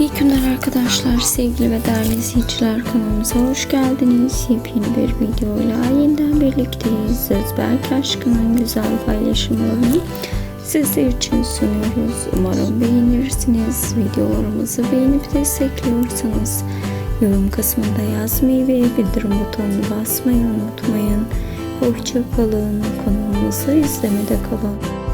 İyi günler arkadaşlar, sevgili ve değerli izleyiciler kanalımıza hoş geldiniz. Yepyeni bir videoyla yeniden birlikteyiz. Özberk aşkının güzel paylaşımlarını sizler için sunuyoruz. Umarım beğenirsiniz. Videolarımızı beğenip destekliyorsanız yorum kısmında yazmayı ve bildirim butonunu basmayı unutmayın. Hoşçakalın. Kanalımızı izlemede kalın.